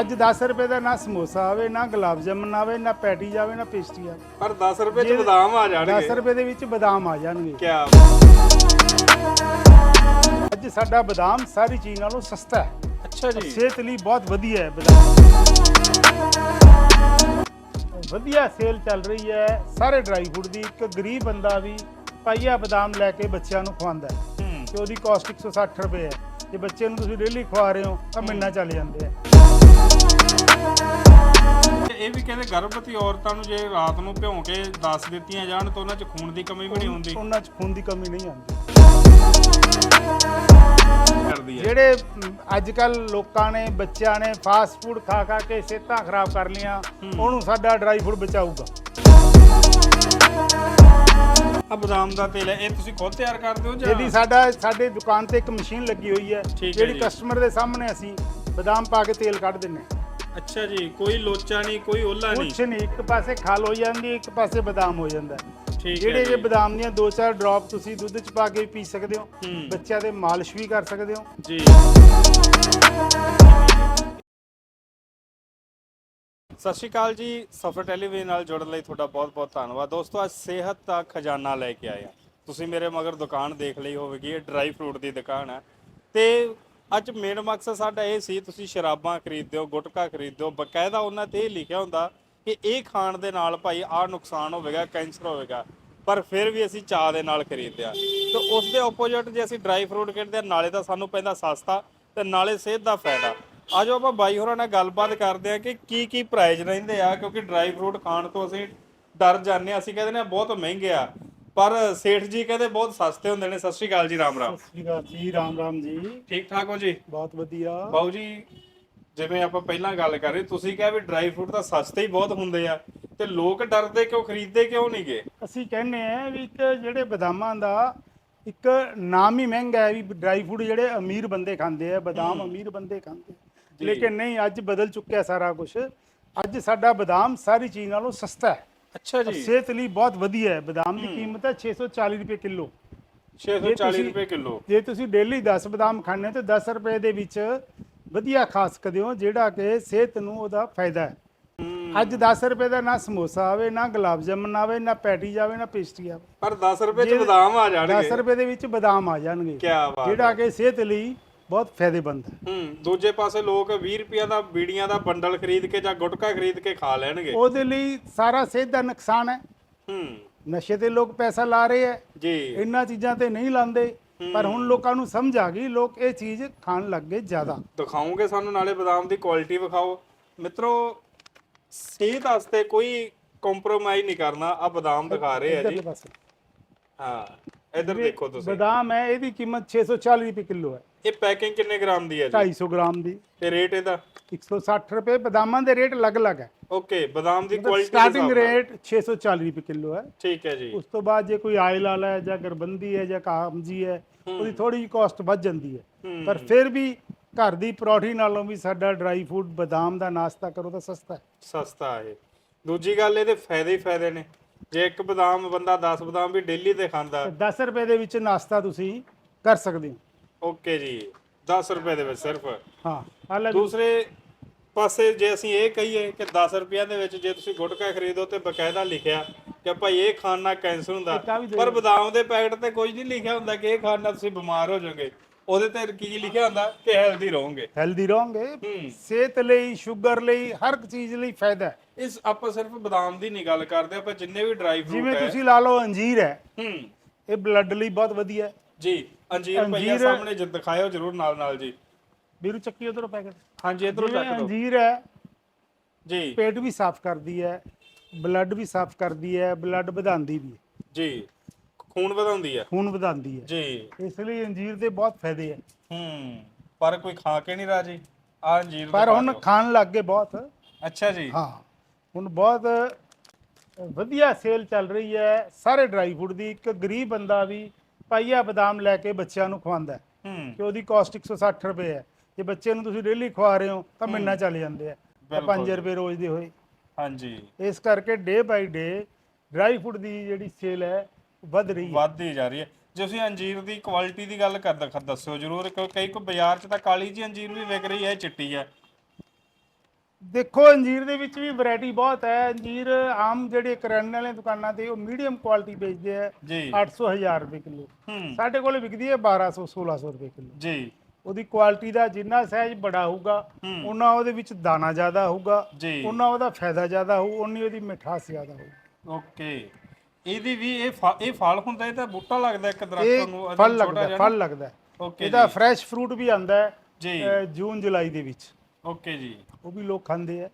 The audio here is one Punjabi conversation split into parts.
ਅੱਜ 10 ਰੁਪਏ ਦਾ ਨਾ ਸਮੋਸਾ ਆਵੇ ਨਾ ਗੁਲਾਬ ਜਾਮਨ ਆਵੇ ਨਾ ਪੈਟੀ ਜਾਵੇ ਨਾ ਪੇਸਟਰੀ ਆਵੇ। ਪਰ 10 ਰੁਪਏ ਚ ਬਦਾਮ ਆ 10 ਜਾਣਗੇ ਰੁਪਏ ਦੇ ਵਿੱਚ ਬਦਾਮ ਆ ਜਾਣਗੇ। ਕੀ ਅੱਜ ਸਾਡਾ ਬਦਾਮ ਸਾਰੀ ਚੀਜ਼ ਨਾਲੋਂ ਸਸਤਾ ਹੈ। ਅੱਛਾ ਜੀ। ਸਿਹਤ ਲਈ ਬਹੁਤ ਵਧੀਆ ਹੈ ਬਦਾਮ। ਵਧੀਆ ਸੇਲ ਚੱਲ ਰਹੀ ਹੈ ਸਾਰੇ ਡਰਾਈ ਫੂਡ ਦੀ ਇੱਕ ਗਰੀਬ ਬੰਦਾ ਵੀ ਪਾਈਆ ਬਦਾਮ ਲੈ ਕੇ ਬੱਚਿਆਂ ਨੂੰ ਖਵਾਉਂਦਾ ਹੈ ਹੂੰ। ਤੇ ਉਹਦੀ ਕਾਸਟ 160 ਰੁਪਏ ਹੈ। ਜੇ ਬੱਚੇ ਨੂੰ ਤੁਸੀਂ ਡੇਲੀ ਖਵਾ ਰਹੇ ਹੋ ਤਾਂ ਮਹੀਨਾ ਚੱਲ ਜਾਂਦੇ ਆ ਕਹਿੰਦੇ ਗਰਭਵਤੀ ਔਰਤਾਂ ਨੂੰ ਜੇ ਰਾਤ ਨੂੰ ਭਿਉਂ ਕੇ ਦੱਸ ਦਿੱਤੀਆਂ ਜਾਣ ਤਾਂ ਉਹਨਾਂ 'ਚ ਖੂਨ ਦੀ ਕਮੀ ਵੀ ਨਹੀਂ ਹੁੰਦੀ। ਉਹਨਾਂ 'ਚ ਖੂਨ ਦੀ ਕਮੀ ਨਹੀਂ ਆਉਂਦੀ। ਜਿਹੜੇ ਅੱਜ ਕੱਲ ਲੋਕਾਂ ਨੇ ਬੱਚਿਆਂ ਨੇ ਫਾਸਟ ਫੂਡ ਖਾ ਖਾ ਕੇ ਸਿਹਤਾਂ ਖਰਾਬ ਕਰ ਲੀਆਂ ਉਹਨੂੰ ਸਾਡਾ ਡਰਾਈ ਫੂਡ ਬਚਾਊਗਾ। ਆ ਬਦਾਮ ਦਾ ਤੇਲ ਹੈ ਇਹ ਤੁਸੀਂ ਖੁਦ ਤਿਆਰ ਕਰਦੇ ਹੋ ਜਾਂ? ਇਹਦੀ ਸਾਡਾ ਸਾਡੇ ਦੁਕਾਨ ਤੇ ਇੱਕ ਮਸ਼ੀਨ ਲੱਗੀ ਹੋਈ ਹੈ ਜਿਹੜੀ। ਕਸਟਮਰ ਦੇ ਸਾਹਮਣੇ ਅਸੀਂ ਬਦਾਮ ਪਾ ਕੇ ਤੇਲ ਕੱਢ ਦਿੰਨੇ। ਅੱਛਾ ਜੀ ਕੋਈ ਲੋਚਾ ਨਹੀਂ ਕੋਈ ਓਲਾ ਨਹੀਂ ਕੁਛ ਨਹੀਂ ਇੱਕ ਪਾਸੇ ਖਲ ਹੋ ਜਾਂਦੀ ਇੱਕ ਪਾਸੇ ਬਦਾਮ ਹੋ ਜਾਂਦਾ। ਠੀਕ ਹੈ ਜਿਹੜੇ ਜੇ ਜੀ। ਬਦਾਮ ਦੀਆਂ ਦੋ ਚਾਰ ਡ੍ਰੌਪ ਤੁਸੀਂ ਦੁੱਧ ਚ ਪਾ ਕੇ ਪੀ ਸਕਦੇ ਹੋ ਹੂੰ। ਬੱਚਿਆਂ ਦੇ ਮਾਲਿਸ਼ ਵੀ ਕਰ ਸਕਦੇ ਹੋ ਜੀ ਸਤਿ ਸ਼੍ਰੀ ਅਕਾਲ ਜੀ ਸਫਰ ਟੈਲੀਵਿਜ਼ਨ ਨਾਲ ਜੁੜਨ ਲਈ ਤੁਹਾਡਾ ਬਹੁਤ-ਬਹੁਤ ਧੰਨਵਾਦ ਦੋਸਤੋ ਅੱਜ ਸਿਹਤ ਦਾ ਖਜ਼ਾਨਾ ਲੈ ਕੇ ਆਏ ਹਾਂ ਤੁਸੀਂ ਮੇਰੇ ਮਗਰ ਦੁਕਾਨ ਦੇਖ ਲਈ ਹੋਵੇਗੀ ਇਹ ਡਰਾਈ ਫਰੂਟ ਦੀ ਦੁਕਾਨ ਹੈ ਤੇ ਅੱਜ ਮੇਨ ਮਕਸਦ ਸਾਡਾ ਇਹ ਸੀ, ਤੁਸੀਂ ਸ਼ਰਾਬਾਂ ਖਰੀਦਦੇ ਹੋ ਗੁਟਕਾ ਖਰੀਦਦੇ ਹੋ ਬਕਾਇਦਾ ਉਹਨਾਂ ਤੇ ਇਹ ਲਿਖਿਆ ਹੁੰਦਾ ਕਿ ਇਹ ਖਾਣ ਦੇ ਨਾਲ ਭਾਈ ਆਹ ਨੁਕਸਾਨ ਹੋਵੇਗਾ, ਕੈਂਸਰ ਹੋਵੇਗਾ, ਪਰ ਫਿਰ ਵੀ ਅਸੀਂ ਚਾਹ ਦੇ ਨਾਲ ਖਰੀਦਦੇ ਆ ਤੇ ਉਸ ਦੇ ਆਪੋਜ਼ਿਟ ਜੇ ਅਸੀਂ ਡਰਾਈ ਫਰੂਟ ਖਰੀਦਦੇ ਆ ਨਾਲੇ ਤਾਂ ਸਾਨੂੰ ਪੈਂਦਾ ਸਸਤਾ ਤੇ ਨਾਲੇ ਸਿਹਤ ਦਾ ਫਾਇਦਾ। ਆਜੋ ਆਪਾਂ ਬਾਈ ਹੋਰਾਂ ਨਾਲ ਗੱਲਬਾਤ ਕਰਦੇ ਆ ਕਿ ਕੀ ਕੀ ਪ੍ਰਾਈਜ਼ ਰਹਿੰਦੇ ਆ, ਕਿਉਂਕਿ ਡਰਾਈ ਫਰੂਟ ਖਾਣ ਤੋਂ ਅਸੀਂ ਡਰ ਜਾਂਦੇ ਆ ਅਸੀਂ ਕਹਿੰਦੇ ਨੇ ਬਹੁਤ ਮਹਿੰਗੇ ਆ। ਪਰ ਸੇਠ ਜੀ ਕਹਿੰਦੇ ਬਹੁਤ ਸਸਤੇ ਹੁੰਦੇ ਨੇ। ਸਤਿ ਸ਼੍ਰੀ ਅਕਾਲ ਜੀ ਰਾਮ ਰਾਮ। ਸਤਿ ਸ਼੍ਰੀ ਅਕਾਲ ਜੀ ਰਾਮ ਰਾਮ ਜੀ। ਠੀਕ ਠਾਕ ਹੋ ਜੀ? ਬਹੁਤ ਵਧੀਆ। ਬਾਊ ਜੀ ਜਿਵੇਂ ਆਪਾਂ ਪਹਿਲਾਂ ਗੱਲ ਕਰ ਰਹੇ ਤੁਸੀਂ ਕਿਹਾ ਵੀ ਡਰਾਈ ਫਰੂਟ ਤਾਂ ਸਸਤੇ ਹੀ ਬਹੁਤ ਹੁੰਦੇ ਆ। ਤੇ ਲੋਕ ਡਰਦੇ ਕਿਉਂ ਖਰੀਦਦੇ ਕਿਉਂ ਨਹੀਂਗੇ ਅਸੀਂ ਕਹਿੰਦੇ ਆ ਵੀ ਇੱਕ ਜਿਹੜੇ ਬਦਾਮਾਂ ਦਾ ਇੱਕ ਨਾਮ ਹੀ ਮਹਿੰਗਾ ਹੈ ਵੀ ਡਰਾਈ ਫੂਡ ਜਿਹੜੇ ਅਮੀਰ ਬੰਦੇ ਖਾਂਦੇ ਆ ਬਦਾਮ ਅਮੀਰ ਬੰਦੇ ਖਾਂਦੇ। ਲੇਕਿਨ ਨਹੀਂ ਅੱਜ ਬਦਲ ਚੁੱਕਿਆ ਸਾਰਾ ਕੁਝ ਅੱਜ ਸਾਡਾ ਬਦਾਮ ਸਾਰੀ ਚੀਜ਼ ਨਾਲੋਂ ਸਸਤਾ ਹੈ। ਅੱਛਾ ਔਰ ਸਿਹਤ ਲਈ ਬਹੁਤ ਵਧੀਆ ਹੈ। ਬਦਾਮ ਦੀ ਕੀਮਤ ਹੈ 640 ਰੁਪਏ ਕਿਲੋ। 640 ਤੁਸੀਂ- ਰੁਪਏ ਕਿਲੋ। ਜੇ ਤੁਸੀਂ ਡੇਲੀ 10 ਬਦਾਮ ਖਾਣੇ ਤੇ 10 ਰੁਪਏ ਦੇ ਵਿੱਚ ਵਧੀਆ ਖਾ ਸਕਦੇ ਹੋ ਜਿਹੜਾ ਕਿ ਸਿਹਤ ਨੂੰ ਉਹਦਾ ਫਾਇਦਾ ਹੈ। ਅੱਜ 10 ਰੁਪਏ ਦਾ ਨਾ ਸਮੋਸਾ ਆਵੇ ਨਾ ਗੁਲਾਬ ਜਾਮਨ ਆਵੇ ਨਾ ਪੈਟੀ ਜਾਵੇ ਨਾ ਪੇਸਟਰੀ ਆਵੇ। ਪਰ 10 ਰੁਪਏ ਚ ਜੇ- ਬਦਾਮ ਆ 10 ਜਾਣਗੇ ਰੁਪਏ ਦੇ ਵਿੱਚ ਬਦਾਮ ਆ ਜਾਣਗੇ। ਕੀ ਬਾਤ ਜਿਹੜਾ ਕਿ ਸਿਹਤ ਲਈ ਬਹੁਤ ਫਾਇਦੇਮੰਦ। ਹੈ ਹੂੰ ਦੂਜੇ ਪਾਸੇ ਲੋਕ 20 ਰੁਪਿਆ ਦਾ ਬੀੜੀਆਂ ਦਾ ਬੰਡਲ ਖਰੀਦ ਕੇ ਜਾਂ ਗੁਟਕਾ ਖਰੀਦ ਕੇ ਖਾ ਲੈਣਗੇ। ਉਹਦੇ ਲਈ ਸਾਰਾ ਸਿਹਤ ਦਾ ਨੁਕਸਾਨ ਹੈ। ਹੂੰ। ਨਸ਼ੇ ਤੇ ਲੋਕ ਪੈਸਾ ਲਾ ਰਹੇ ਹੈ। ਜੀ। ਇਹਨਾਂ ਚੀਜ਼ਾਂ ਤੇ ਨਹੀਂ ਲਾਉਂਦੇ। ਪਰ ਹੁਣ ਲੋਕਾਂ ਨੂੰ ਸਮਝ ਆ ਗਈ ਲੋਕ ਇਹ ਚੀਜ਼ ਖਾਣ ਲੱਗ ਗਏ ਜ਼ਿਆਦਾ। ਦਿਖਾਓਗੇ ਸਾਨੂੰ ਨਾਲੇ ਬਦਾਮ ਦੀ ਕੁਆਲਿਟੀ ਵਿਖਾਓ। ਮਿੱਤਰੋ ਸਿਹਤ ਵਾਸਤੇ ਕੋਈ ਕੰਪਰੋਮਾਈਜ਼ ਨਹੀਂ ਕਰਨਾ ਆ ਬਦਾਮ ਦਿਖਾ ਰਹੇ ਆ ਜੀ। ਹਾਂ ਇੱਧਰ ਦੇਖੋ ਤੁਸੀਂ। ਬਦਾਮ ਹੈ ਇਹਦੀ ਕੀਮਤ 640 ਰੁਪਏ ਕਿਲੋ ਹੈ। ਇਹ ਪੈਕਿੰਗ ਕਿੰਨੇ ਗ੍ਰਾਮ ਦੀ ਹੈ ਜੀ? 250 ਗ੍ਰਾਮ ਦੀ। ਤੇ ਰੇਟ ਇਹਦਾ? 160 ਰੁਪਏ ਬਦਾਮਾਂ ਦੇ ਰੇਟ ਅਲੱਗ-ਅਲੱਗ ਹੈ। ਓਕੇ ਬਦਾਮ ਦੀ ਕੁਆਲਿਟੀ ਸਟਾਰਟਿੰਗ ਰੇਟ 640 ਰੁਪਏ ਕਿਲੋ ਹੈ। ਠੀਕ ਹੈ ਜੀ। ਉਸ ਤੋਂ ਬਾਅਦ ਜੇ ਕੋਈ ਆਇਲ ਵਾਲਾ ਹੈ ਜਾਂ ਗਰਬੰਦੀ ਹੈ ਜਾਂ ਕਾਮਜੀ ਹੈ ਉਹਦੀ ਥੋੜੀ ਜਿਹੀ ਕਾਸਟ ਵੱਧ ਜਾਂਦੀ ਹੈ। ਪਰ ਫਿਰ ਵੀ ਘਰ ਦੀ ਪਰੌਠੀ ਨਾਲੋਂ ਵੀ ਸਾਡਾ ਡਰਾਈ ਫੂਡ ਬਦਾਮ ਦਾ ਨਾਸ਼ਤਾ ਕਰੋ ਤਾਂ ਸਸਤਾ ਹੈ। ਸਸਤਾ ਹੈ। ਦੂਜੀ ਗੱਲ ਇਹਦੇ ਫਾਇਦੇ ਹੀ ਫਾਇਦੇ ਨੇ। ਜੇ ਇੱਕ ਬਦਾਮ ਬੰਦਾ 10 ਬਦਾਮ ਵੀ ਡੇਲੀ ਤੇ ਖਾਂਦਾ। ਤੇ 10 ਰੁਪਏ ਦੇ ਵਿੱਚ ਨਾਸ਼ਤਾ ਤੁਸੀਂ ਕਰ ਸਕਦੇ ਹੋ। ਓਕੇ ਜੀ 10 ਰੁਪਏ ਦੇ ਵਿੱਚ ਸਿਰਫ। ਹਾਂ ਦੂਸਰੇ ਪਾਸੇ ਜੇ ਅਸੀਂ ਇਹ ਕਹੀਏ ਕਿ 10 ਰੁਪਈਆਂ ਦੇ ਵਿੱਚ ਜੇ ਤੁਸੀਂ ਗੁਟਕਾ ਖਰੀਦੋ ਤੇ ਬਕਾਇਦਾ ਲਿਖਿਆ ਕਿ ਭਾਈ ਇਹ ਖਾਣ ਨਾਲ ਕੈਂਸਰ ਹੁੰਦਾ। ਇੱਕ ਆਹ ਵੀ ਦੇ ਪਰ ਬਦਾਮ ਦੇ ਪੈਕਟ ਤੇ ਕੁਝ ਨਹੀਂ ਲਿਖਿਆ ਹੁੰਦਾ ਕਿ ਇਹ ਖਾਣ ਨਾਲ ਤੁਸੀਂ ਬਿਮਾਰ ਹੋ ਜਾਓਗੇ। ਉਹਦੇ ਤੇ ਕੀ ਲਿਖਿਆ ਹੁੰਦਾ ਕਿ ਹੈਲਦੀ ਰਹੋਗੇ। ਹੈਲਦੀ ਰਹੋਗੇ। ਸਿਹਤ ਲਈ ਸ਼ੂਗਰ ਲਈ ਹਰ ਇੱਕ ਚੀਜ਼ ਲਈ ਫਾਇਦਾ ਹੈ। ਇਸ ਆਪਾਂ ਸਿਰਫ ਬਦਾਮ ਦੀ ਨਹੀਂ ਗੱਲ ਕਰਦੇ ਆਪਾਂ ਜਿੰਨੇ ਵੀ ਡਰਾਈ ਫਰੂਟ ਜਿਵੇਂ ਹੈ। ਤੁਸੀਂ ਲਾ ਲਓ ਅੰਜੀਰ ਹੈ। ਹੂੰ। ਇਹ ਬਲੱਡ ਲਈ ਬਹੁਤ ਵਧੀਆ ਹੈ। ਜੀ ਅੰਜੀਰ ਭਈਆ ਅੰਜੀਰ- ਸਾਹਮਣੇ ਜਦ ਦਿਖਾਇਓ ਜਰੂਰ ਨਾਲ ਨਾਲ ਜੀ। ਵੀਰੂ ਚੱਕੀ ਉਧਰੋਂ ਪੈਕਟ ਹਾਂਜੀ ਇਧਰੋਂ ਜਿਵੇਂ ਚੱਕ ਦਿਓ। ਅੰਜੀਰ ਹੈ ਜੀ। ਪੇਟ ਵੀ ਸਾਫ਼ ਕਰਦੀ ਹੈ ਬਲੱਡ ਵੀ ਸਾਫ਼ ਕਰਦੀ ਹੈ ਬਲੱਡ ਵਧਾਉਂਦੀ ਵੀ ਹੈ। ਜੀ ਖੂਨ ਵਧਾਉਂਦੀ ਹੈ। ਖੂਨ ਵਧਾਉਂਦੀ ਹੈ। ਜੀ। ਇਸ ਲਈ ਅੰਜੀਰ ਦੇ ਬਹੁਤ ਫਾਇਦੇ ਹੈ। ਹੂੰ ਪਰ ਕੋਈ ਖਾ ਕੇ ਨਹੀਂ ਰਾਜੀ। ਆ ਅੰਜੀਰ ਪਰ ਹੁਣ। ਖਾਣ ਲੱਗ ਗਏ ਬਹੁਤ। ਅੱਛਾ ਜੀ। ਹਾਂ ਹੁਣ ਬਹੁਤ ਵਧੀਆ ਸੇਲ ਚੱਲ ਰਹੀ ਹੈ। ਸਾਰੇ ਡਰਾਈ ਫੂਡ ਦੀ ਇੱਕ ਗਰੀਬ ਬੰਦਾ ਵੀ ਪਾਈਆ ਬਦਾਮ ਲੈ ਕੇ ਬੱਚਿਆਂ ਨੂੰ ਖਵਾਉਂਦਾ ਕਿ ਉਹਦੀ ਕਾਸਟ 160 ਰੁਪਏ ਹੈ। ਜੇ ਬੱਚੇ ਨੂੰ ਤੁਸੀਂ ਡੇਲੀ ਖਵਾ ਰਹੇ ਹੋ ਤਾਂ ਮਹੀਨਾ ਚੱਲ ਜਾਂਦੇ ਆ ਤਾਂ ਬਿਲਕੁਲ 5 ਰੁਪਏ ਰੋਜ਼ ਦੇ ਹੋਏ। ਹਾਂਜੀ। ਇਸ ਕਰਕੇ ਡੇ ਬਾਈ ਡੇ ਡਰਾਈ ਫੂਡ ਦੀ ਜਿਹੜੀ ਸੇਲ ਹੈ ਵੱਧ ਰਹੀ ਹੈ। ਵੱਧਦੀ ਜਾ ਰਹੀ ਹੈ। ਜੇ ਤੁਸੀਂ ਅੰਜੀਰ ਦੀ ਕੁਆਲਿਟੀ ਦੀ ਗੱਲ ਕਰਦਾ ਦੱਸਿਓ ਜਰੂਰ। ਕਿਉਂਕਿ ਕਈ ਕੋ ਬਾਜ਼ਾਰ 'ਚ ਤਾਂ ਕਾਲੀ ਜੀ ਅੰਜੀਰ ਵੀ ਵਿਕ ਰਹੀ ਹੈ ਚਿੱਟੀ ਹੈ। ਦੇਖੋ ਅੰਜੀਰ ਦੇ ਵਿੱਚ ਵੀ ਵੈਰਾਈਟੀ ਬਹੁਤ ਹੈ। ਅੰਜੀਰ ਆਮ ਜਿਹੜੇ ਕਰਿਆਨੇ ਵਾਲੀਆਂ ਦੁਕਾਨਾਂ ਤੇ ਉਹ ਮੀਡੀਅਮ ਕੁਆਲਿਟੀ ਵੇਚਦੇ ਆ। ਜੀ। 800 1000 ਰੁਪਏ ਕਿਲੋ। ਹੂੰ। ਸਾਡੇ ਕੋਲ ਵਿਕਦੀ ਹੈ 1200 1600 ਰੁਪਏ ਕਿਲੋ। ਜੀ। ਉਹਦੀ ਕੁਆਲਿਟੀ ਦਾ ਜਿੰਨਾ ਸਾਈਜ਼ ਬੜਾ ਹੋਊਗਾ ਹੂੰ। ਉਹਨਾਂ ਉਹਦੇ ਵਿੱਚ ਦਾਣਾ ਜ਼ਿਆਦਾ ਹੋਊਗਾ ਜੀ। ਉਹਨਾਂ ਉਹਦਾ ਫਾਇਦਾ ਜ਼ਿਆਦਾ ਹੋਊ ਉਨੀ ਉਹਦੀ ਮਿਠਾਸ ਜ਼ਿਆਦਾ ਹੋਊ। ਓਕੇ। ਇਹਦੀ ਵੀ ਇਹ ਫ- ਇਹ ਫਲ ਹੁੰਦਾ ਇਹ ਤਾਂ ਬੂਟਾ ਲੱਗਦਾ ਇੱਕ ਦਰਖਤ ਇਹ ਨੂੰ ਫਲ ਲੱਗਦਾ ਜਿਹਾ ਫਲ ਲੱਗਦਾ। ਓਕੇ ਇਹਦਾ ਫਰੈਸ਼ ਫਰੂਟ ਵੀ ਆਂਦਾ ਹੈ ਜੀ। ਅਹ, ਜੂਨ ਜੁਲਾਈ ਦੇ ਵਿੱਚ। ਓਕੇ ਜੀ। ਉਹ ਵੀ ਲੋਕ ਖਾਂਦੇ ਆ।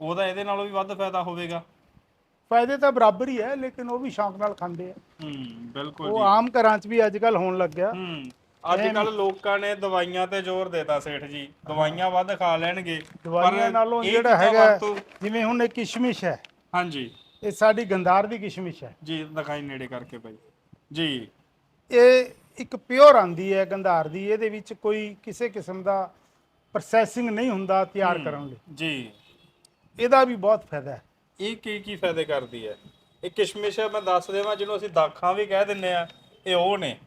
ਉਹਦਾ ਇਹਦੇ ਨਾਲੋਂ ਵੀ ਵੱਧ ਫਾਇਦਾ ਹੋਵੇਗਾ। ਫਾਇਦੇ ਤਾਂ ਬਰਾਬਰ ਹੀ ਹੈ ਲੇਕਿਨ ਉਹ ਵੀ ਸ਼ੌਂਕ ਨਾਲ ਖਾਂਦੇ ਆ। ਹੂੰ ਬਿਲਕੁਲ ਉਹ ਜੀ। ਆਮ ਘਰਾਂ 'ਚ ਵੀ ਅੱਜ ਕੱਲ ਹੋਣ ਲੱਗ ਗਿਆ ਹੂੰ ਅੱਜ ਕੱਲ ਲੋਕਾਂ ਨੇ ਦਵਾਈਆਂ ਤੇ ਜ਼ੋਰ ਦੇਤਾ ਸੇਠ ਜੀ। ਦਵਾਈਆਂ ਵੱਧ ਖਾ ਲੈਣਗੇ ਦਵਾਈਆਂ ਨਾਲੋਂ ਇਹ ਜਿਹੜਾ ਚੀਜ਼ਾਂ ਹੈਗਾ ਵਰਤੋਂ- ਜਿਵੇਂ ਹੁਣ ਇਹ ਕਿਸ਼ਮਿਸ਼ ਹੈ। ਹਾਂਜੀ। ਇਹ ਸਾਡੀ ਗੰਦਾਰ ਦੀ ਕਿਸ਼ਮਿਸ਼ ਹੈ। ਜੀ ਦਿਖਾਈ ਨੇੜੇ ਕਰਕੇ ਭਾਈ ਜੀ। ਇਹ ਇੱਕ ਪਿਓਰ ਆਂਦੀ ਹੈ ਗੰਧਾਰ ਦੀ। ਇਹਦੇ ਵਿੱਚ ਕੋਈ ਕਿਸੇ ਕਿਸਮ ਦਾ ਪ੍ਰੋਸੈਸਿੰਗ ਨਹੀਂ ਹੁੰਦਾ ਤਿਆਰ ਕਰਨ ਲਈ। ਜੀ। ਇਹਦਾ ਵੀ ਬਹੁਤ ਫਾਇਦਾ ਹੈ। ਇਹ ਕੀ ਕੀ ਫਾਇਦੇ ਕਰਦੀ ਹੈ? ਇਹ ਕਿਸ਼ਮਿਸ਼ ਮੈਂ ਦੱਸ ਦੇਵਾਂ ਜਿਹਨੂੰ ਅਸੀਂ ਦਾਖਾਂ ਵੀ ਕਹਿ ਦਿੰਨੇ ਆ ਇਹ ਉਹ ਨੇ।